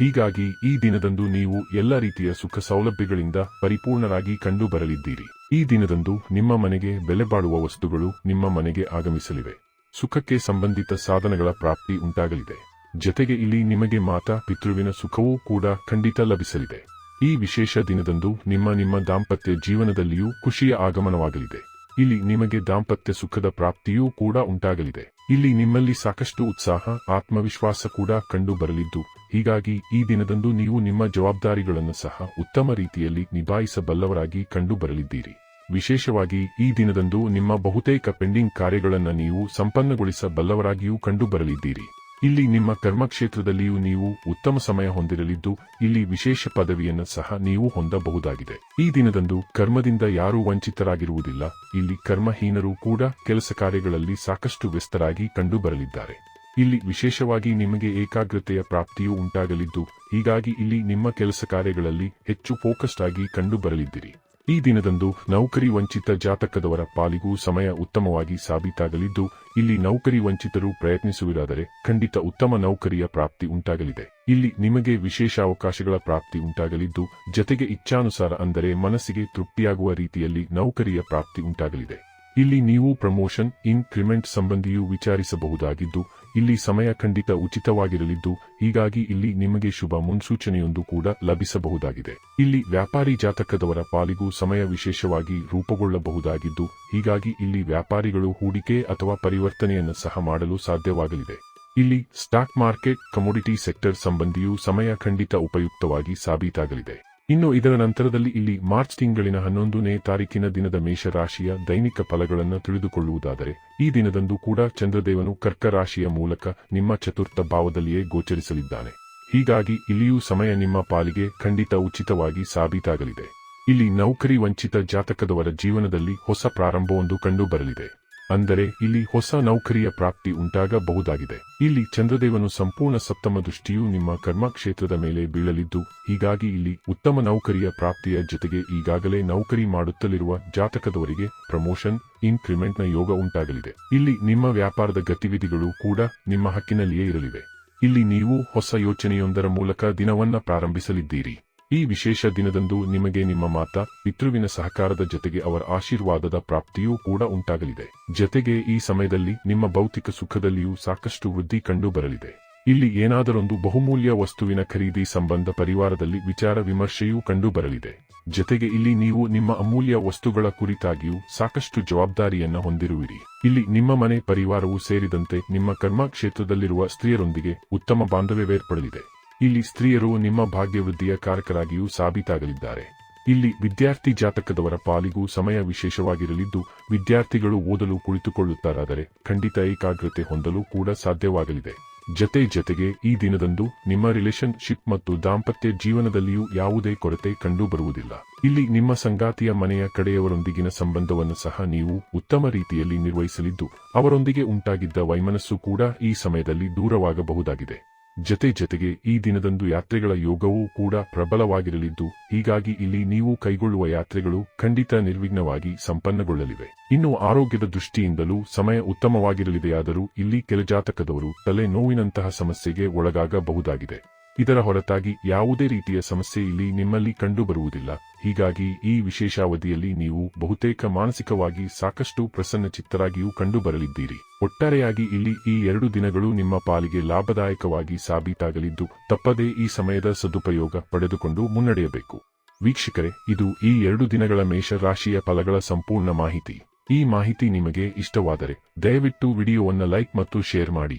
ಹೀಗಾಗಿ ಈ ದಿನದಂದು ನೀವು ಎಲ್ಲ ರೀತಿಯ ಸುಖ ಸೌಲಭ್ಯಗಳಿಂದ ಪರಿಪೂರ್ಣರಾಗಿ ಕಂಡು ಬರಲಿದ್ದೀರಿ ಈ ದಿನದಂದು ನಿಮ್ಮ ಮನೆಗೆ ಬೆಲೆ ಬಾಳುವ ವಸ್ತುಗಳು ನಿಮ್ಮ ಮನೆಗೆ ಆಗಮಿಸಲಿವೆ. ಸುಖಕ್ಕೆ ಸಂಬಂಧಿತ ಸಾಧನಗಳ ಪ್ರಾಪ್ತಿ ಉಂಟಾಗಲಿದೆ. ಜತೆಗೆ ಇಲ್ಲಿ ನಿಮಗೆ ಮಾತಾ ಪಿತೃವಿನ ಸುಖವೂ ಕೂಡ ಖಂಡಿತ ಲಭಿಸಲಿದೆ. ಈ ವಿಶೇಷ ದಿನದಂದು ನಿಮ್ಮ ನಿಮ್ಮ ದಾಂಪತ್ಯ ಜೀವನದಲ್ಲಿಯೂ ಖುಷಿಯ ಆಗಮನವಾಗಲಿದೆ. ಇಲ್ಲಿ ನಿಮಗೆ ದಾಂಪತ್ಯ ಸುಖದ ಪ್ರಾಪ್ತಿಯೂ ಕೂಡ ಉಂಟಾಗಲಿದೆ. ಇಲ್ಲಿ ನಿಮ್ಮಲ್ಲಿ ಸಾಕಷ್ಟು ಉತ್ಸಾಹ, ಆತ್ಮವಿಶ್ವಾಸ ಕೂಡ ಕಂಡು ಬರಲಿದ್ದು ಹೀಗಾಗಿ ಈ ದಿನದಂದು ನೀವು ನಿಮ್ಮ ಜವಾಬ್ದಾರಿಗಳನ್ನು ಸಹ ಉತ್ತಮ ರೀತಿಯಲ್ಲಿ ನಿಭಾಯಿಸಬಲ್ಲವರಾಗಿ ಕಂಡು ಬರಲಿದ್ದೀರಿ ವಿಶೇಷವಾಗಿ ಈ ದಿನದಂದು ನಿಮ್ಮ ಬಹುತೇಕ ಪೆಂಡಿಂಗ್ ಕಾರ್ಯಗಳನ್ನು ನೀವು ಸಂಪನ್ನಗೊಳಿಸಬಲ್ಲವರಾಗಿಯೂ ಕಂಡು ಬರಲಿದ್ದೀರಿ ಇಲ್ಲಿ ನಿಮ್ಮ ಕರ್ಮಕ್ಷೇತ್ರದಲ್ಲಿಯೂ ನೀವು ಉತ್ತಮ ಸಮಯ ಹೊಂದಿರಲಿದ್ದು, ಇಲ್ಲಿ ವಿಶೇಷ ಪದವಿಯನ್ನು ಸಹ ನೀವು ಹೊಂದಬಹುದಾಗಿದೆ. ಈ ದಿನದಂದು ಕರ್ಮದಿಂದ ಯಾರೂ ವಂಚಿತರಾಗಿರುವುದಿಲ್ಲ. ಇಲ್ಲಿ ಕರ್ಮಹೀನರು ಕೂಡ ಕೆಲಸ ಕಾರ್ಯಗಳಲ್ಲಿ ಸಾಕಷ್ಟು ವ್ಯಸ್ತರಾಗಿ ಕಂಡು ಬರಲಿದ್ದಾರೆ ಇಲ್ಲಿ ವಿಶೇಷವಾಗಿ ನಿಮಗೆ ಏಕಾಗ್ರತೆಯ ಪ್ರಾಪ್ತಿಯೂ ಉಂಟಾಗಲಿದ್ದು, ಹೀಗಾಗಿ ಇಲ್ಲಿ ನಿಮ್ಮ ಕೆಲಸ ಕಾರ್ಯಗಳಲ್ಲಿ ಹೆಚ್ಚು ಫೋಕಸ್ಡ್ ಆಗಿ ಕಂಡು ಬರಲಿದ್ದೀರಿ ಈ ದಿನದಂದು ನೌಕರಿ ವಂಚಿತ ಜಾತಕದವರ ಪಾಲಿಗೂ ಸಮಯ ಉತ್ತಮವಾಗಿ ಸಾಬೀತಾಗಲಿದ್ದು, ಇಲ್ಲಿ ನೌಕರಿ ವಂಚಿತರು ಪ್ರಯತ್ನಿಸುವುದಾದರೆ ಖಂಡಿತ ಉತ್ತಮ ನೌಕರಿಯ ಪ್ರಾಪ್ತಿ ಉಂಟಾಗಲಿದೆ. ಇಲ್ಲಿ ನಿಮಗೆ ವಿಶೇಷ ಅವಕಾಶಗಳ ಪ್ರಾಪ್ತಿ ಉಂಟಾಗಲಿದ್ದು, ಜತೆಗೆ ಇಚ್ಛಾನುಸಾರ ಅಂದರೆ ಮನಸ್ಸಿಗೆ ತೃಪ್ತಿಯಾಗುವ ರೀತಿಯಲ್ಲಿ ನೌಕರಿಯ ಪ್ರಾಪ್ತಿ ಉಂಟಾಗಲಿದೆ. ಇಲ್ಲಿ ನೀವು ಪ್ರಮೋಷನ್, ಇನ್ಕ್ರಿಮೆಂಟ್ ಸಂಬಂಧಿಯೂ ವಿಚಾರಿಸಬಹುದಾಗಿದ್ದು ಇಲ್ಲಿ ಸಮಯ ಖಂಡಿತ ಉಚಿತವಾಗಿರಲಿದ್ದು, ಹೀಗಾಗಿ ಇಲ್ಲಿ ನಿಮಗೆ ಶುಭ ಮುನ್ಸೂಚನೆಯೊಂದು ಕೂಡ ಲಭಿಸಬಹುದಾಗಿದೆ. ಇಲ್ಲಿ ವ್ಯಾಪಾರಿ ಜಾತಕದವರ ಪಾಲಿಗೂ ಸಮಯ ವಿಶೇಷವಾಗಿ ರೂಪುಗೊಳ್ಳಬಹುದಾಗಿದ್ದು, ಹೀಗಾಗಿ ಇಲ್ಲಿ ವ್ಯಾಪಾರಿಗಳು ಹೂಡಿಕೆ ಅಥವಾ ಪರಿವರ್ತನೆಯನ್ನು ಸಹ ಮಾಡಲು ಸಾಧ್ಯವಾಗಲಿದೆ. ಇಲ್ಲಿ ಸ್ಟಾಕ್ ಮಾರ್ಕೆಟ್, ಕಮೋಡಿಟಿ ಸೆಕ್ಟರ್ ಸಂಬಂಧಿಯೂ ಸಮಯ ಖಂಡಿತ ಉಪಯುಕ್ತವಾಗಿ ಸಾಬೀತಾಗಲಿದೆ. ಇನ್ನು ಇದರ ನಂತರದಲ್ಲಿ ಇಲ್ಲಿ ಮಾರ್ಚ್ ತಿಂಗಳಿನ ಹನ್ನೊಂದನೇ ತಾರೀಕಿನ ದಿನದ ಮೇಷರಾಶಿಯ ದೈನಿಕ ಫಲಗಳನ್ನು ತಿಳಿದುಕೊಳ್ಳುವುದಾದರೆ, ಈ ದಿನದಂದು ಕೂಡ ಚಂದ್ರದೇವನು ಕರ್ಕ ರಾಶಿಯ ಮೂಲಕ ನಿಮ್ಮ ಚತುರ್ಥ ಭಾವದಲ್ಲಿಯೇ ಗೋಚರಿಸಲಿದ್ದಾನೆ. ಹೀಗಾಗಿ ಇಲ್ಲಿಯೂ ಸಮಯ ನಿಮ್ಮ ಪಾಲಿಗೆ ಖಂಡಿತ ಉಚಿತವಾಗಿ ಸಾಬೀತಾಗಲಿದೆ. ಇಲ್ಲಿ ನೌಕರಿ ವಂಚಿತ ಜಾತಕದವರ ಜೀವನದಲ್ಲಿ ಹೊಸ ಪ್ರಾರಂಭವೊಂದು ಕಂಡು ಬರಲಿದೆ ಅಂದರೆ ಇಲ್ಲಿ ಹೊಸ ನೌಕರಿಯ ಪ್ರಾಪ್ತಿ ಉಂಟಾಗಬಹುದಾಗಿದೆ. ಇಲ್ಲಿ ಚಂದ್ರದೇವನು ಸಂಪೂರ್ಣ ಸಪ್ತಮ ದೃಷ್ಟಿಯು ನಿಮ್ಮ ಕರ್ಮಕ್ಷೇತ್ರದ ಮೇಲೆ ಬೀಳಲಿದ್ದು, ಹೀಗಾಗಿ ಇಲ್ಲಿ ಉತ್ತಮ ನೌಕರಿಯ ಪ್ರಾಪ್ತಿಯ ಜೊತೆಗೆ ಈಗಾಗಲೇ ನೌಕರಿ ಮಾಡುತ್ತಲಿರುವ ಜಾತಕದವರಿಗೆ ಪ್ರಮೋಷನ್, ಇನ್ಕ್ರಿಮೆಂಟ್ನ ಯೋಗ ಉಂಟಾಗಲಿದೆ. ಇಲ್ಲಿ ನಿಮ್ಮ ವ್ಯಾಪಾರದ ಗತಿವಿಧಿಗಳು ಕೂಡ ನಿಮ್ಮ ಹಕ್ಕಿನಲ್ಲಿಯೇ ಇರಲಿವೆ. ಇಲ್ಲಿ ನೀವು ಹೊಸ ಯೋಚನೆಯೊಂದರ ಮೂಲಕ ದಿನವನ್ನ ಪ್ರಾರಂಭಿಸಲಿದ್ದೀರಿ. ಈ ವಿಶೇಷ ದಿನದಂದು ನಿಮಗೆ ನಿಮ್ಮ ಮಾತ, ಪಿತೃವಿನ ಸಹಕಾರದ ಜೊತೆಗೆ ಅವರ ಆಶೀರ್ವಾದದ ಪ್ರಾಪ್ತಿಯೂ ಕೂಡ ಉಂಟಾಗಲಿದೆ. ಜತೆಗೆ ಈ ಸಮಯದಲ್ಲಿ ನಿಮ್ಮ ಭೌತಿಕ ಸುಖದಲ್ಲಿಯೂ ಸಾಕಷ್ಟು ವೃದ್ಧಿ ಕಂಡು ಬರಲಿದೆ ಇಲ್ಲಿ ಏನಾದರೊಂದು ಬಹುಮೂಲ್ಯ ವಸ್ತುವಿನ ಖರೀದಿ ಸಂಬಂಧ ಪರಿವಾರದಲ್ಲಿ ವಿಚಾರ ವಿಮರ್ಶೆಯೂ ಕಂಡು ಬರಲಿದೆ ಜೊತೆಗೆ ಇಲ್ಲಿ ನೀವು ನಿಮ್ಮ ಅಮೂಲ್ಯ ವಸ್ತುಗಳ ಕುರಿತಾಗಿಯೂ ಸಾಕಷ್ಟು ಜವಾಬ್ದಾರಿಯನ್ನ ಹೊಂದಿರುವಿರಿ. ಇಲ್ಲಿ ನಿಮ್ಮ ಮನೆ, ಪರಿವಾರವೂ ಸೇರಿದಂತೆ ನಿಮ್ಮ ಕರ್ಮ ಕ್ಷೇತ್ರದಲ್ಲಿರುವ ಸ್ತ್ರೀಯರೊಂದಿಗೆ ಉತ್ತಮ ಬಾಂಧವ್ಯವೇರ್ಪಡಲಿದೆ. ಇಲ್ಲಿ ಸ್ತ್ರೀಯರು ನಿಮ್ಮ ಭಾಗ್ಯವೃದ್ಧಿಯ ಕಾರಕರಾಗಿಯೂ ಸಾಬೀತಾಗಲಿದ್ದಾರೆ. ಇಲ್ಲಿ ವಿದ್ಯಾರ್ಥಿ ಜಾತಕದವರ ಪಾಲಿಗೂ ಸಮಯ ವಿಶೇಷವಾಗಿರಲಿದ್ದು, ವಿದ್ಯಾರ್ಥಿಗಳು ಓದಲು ಕುಳಿತುಕೊಳ್ಳುತ್ತಾರಾದರೆ ಖಂಡಿತ ಏಕಾಗ್ರತೆ ಹೊಂದಲು ಕೂಡ ಸಾಧ್ಯವಾಗಲಿದೆ. ಜತೆ ಜತೆಗೆ ಈ ದಿನದಂದು ನಿಮ್ಮ ರಿಲೇಶನ್ಶಿಪ್ ಮತ್ತು ದಾಂಪತ್ಯ ಜೀವನದಲ್ಲಿಯೂ ಯಾವುದೇ ಕೊರತೆ ಕಂಡುಬರುವುದಿಲ್ಲ. ಇಲ್ಲಿ ನಿಮ್ಮ ಸಂಗಾತಿಯ ಮನೆಯ ಕಡೆಯವರೊಂದಿಗಿನ ಸಂಬಂಧವನ್ನು ಸಹ ನೀವು ಉತ್ತಮ ರೀತಿಯಲ್ಲಿ ನಿರ್ವಹಿಸಲಿದ್ದು, ಅವರೊಂದಿಗೆ ಉಂಟಾಗಿದ್ದ ವೈಮನಸ್ಸು ಕೂಡ ಈ ಸಮಯದಲ್ಲಿ ದೂರವಾಗಬಹುದಾಗಿದೆ. ಜತೆ ಜತೆಗೆ ಈ ದಿನದಂದು ಯಾತ್ರೆಗಳ ಯೋಗವೂ ಕೂಡ ಪ್ರಬಲವಾಗಿರಲಿದ್ದು, ಹೀಗಾಗಿ ಇಲ್ಲಿ ನೀವು ಕೈಗೊಳ್ಳುವ ಯಾತ್ರೆಗಳು ಖಂಡಿತ ನಿರ್ವಿಘ್ನವಾಗಿ ಸಂಪನ್ನಗೊಳ್ಳಲಿವೆ. ಇನ್ನು ಆರೋಗ್ಯದ ದೃಷ್ಟಿಯಿಂದಲೂ ಸಮಯ ಉತ್ತಮವಾಗಿರಲಿದೆಯಾದರೂ ಇಲ್ಲಿ ಕೆಲಜಾತಕದವರು ತಲೆ ನೋವಿನಂತಹ ಸಮಸ್ಯೆಗೆ ಒಳಗಾಗಬಹುದಾಗಿದೆ. ಇದರ ಹೊರತಾಗಿ ಯಾವುದೇ ರೀತಿಯ ಸಮಸ್ಯೆ ಇಲ್ಲಿ ನಿಮ್ಮಲ್ಲಿ ಕಂಡುಬರುವುದಿಲ್ಲ. ಹೀಗಾಗಿ ಈ ವಿಶೇಷಾವಧಿಯಲ್ಲಿ ನೀವು ಬಹುತೇಕ ಮಾನಸಿಕವಾಗಿ ಸಾಕಷ್ಟು ಪ್ರಸನ್ನಚಿತ್ತರಾಗಿಯೂ ಕಂಡುಬರಲಿದ್ದೀರಿ. ಒಟ್ಟಾರೆಯಾಗಿ ಇಲ್ಲಿ ಈ ಎರಡು ದಿನಗಳು ನಿಮ್ಮ ಪಾಲಿಗೆ ಲಾಭದಾಯಕವಾಗಿ ಸಾಬೀತಾಗಲಿದ್ದು, ತಪ್ಪದೇ ಈ ಸಮಯದ ಸದುಪಯೋಗ ಪಡೆದುಕೊಂಡು ಮುನ್ನಡೆಯಬೇಕು. ವೀಕ್ಷಕರೇ, ಇದು ಈ ಎರಡು ದಿನಗಳ ಮೇಷ ರಾಶಿಯ ಫಲಗಳ ಸಂಪೂರ್ಣ ಮಾಹಿತಿ. ಈ ಮಾಹಿತಿ ನಿಮಗೆ ಇಷ್ಟವಾದರೆ ದಯವಿಟ್ಟು ವಿಡಿಯೋವನ್ನು ಲೈಕ್ ಮತ್ತು ಶೇರ್ ಮಾಡಿ.